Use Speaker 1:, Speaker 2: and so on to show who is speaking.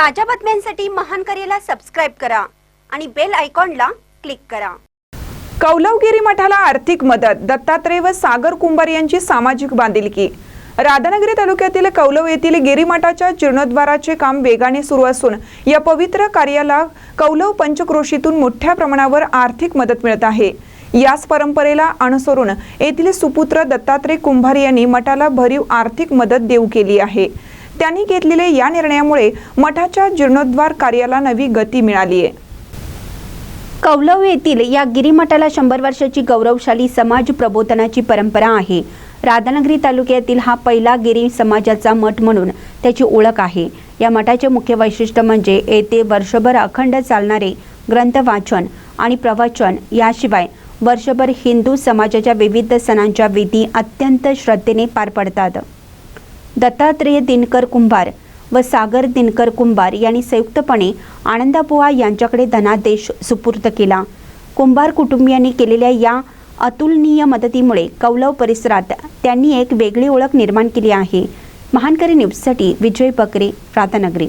Speaker 1: ताज्या बातम्यांसाठी महान करेला सबस्क्राईब करा आणि बेल आयकॉनला क्लिक करा.
Speaker 2: कौलवगिरी मठाला आर्थिक मदत दत्तात्रय व सागर कुंभार यांची सामाजिक बांधिलकी. राधानगरी तालुक्यातील कौलव येथील गिरीमठाच्या जीर्णोद्वाराचे काम वेगाने सुरू असून या पवित्र कार्याला कौलव पंचक्रोशीतून मोठ्या प्रमाणावर आर्थिक मदत मिळत आहे. याच परंपरेला अनुसरून येथील सुपुत्र दत्तात्रय कुंभार यांनी मठाला भरीव आर्थिक मदत देऊ केली आहे. त्यांनी घेतलेल्या या निर्णयामुळे मठाच्या जीर्णोद्धार कार्याला नवी गती मिळाली आहे.
Speaker 1: कौलव येथील या गिरीमठाला शंभर वर्षाची गौरवशाली समाज प्रबोधनाची परंपरा आहे. राधानगरी तालुक्यातील हा पहिला गिरी समाजाचा मठ म्हणून त्याची ओळख आहे. या मठाचे मुख्य वैशिष्ट्य म्हणजे येथे वर्षभर अखंड चालणारे ग्रंथ वाचन आणि प्रवचन याशिवाय वर्षभर हिंदू समाजाच्या विविध सणांच्या विधी अत्यंत श्रद्धेने पार पडतात. दत्तात्रेय दिनकर कुंभार व सागर दिनकर कुंभार यांनी संयुक्तपणे आनंदापोहा यांच्याकडे धनादेश सुपूर्द केला. कुंभार कुटुंबियांनी केलेल्या या अतुलनीय मदतीमुळे कौलव परिसरात त्यांनी एक वेगळी ओळख निर्माण केली आहे. महानकरी न्यूजसाठी विजय बकरे राधानगरी.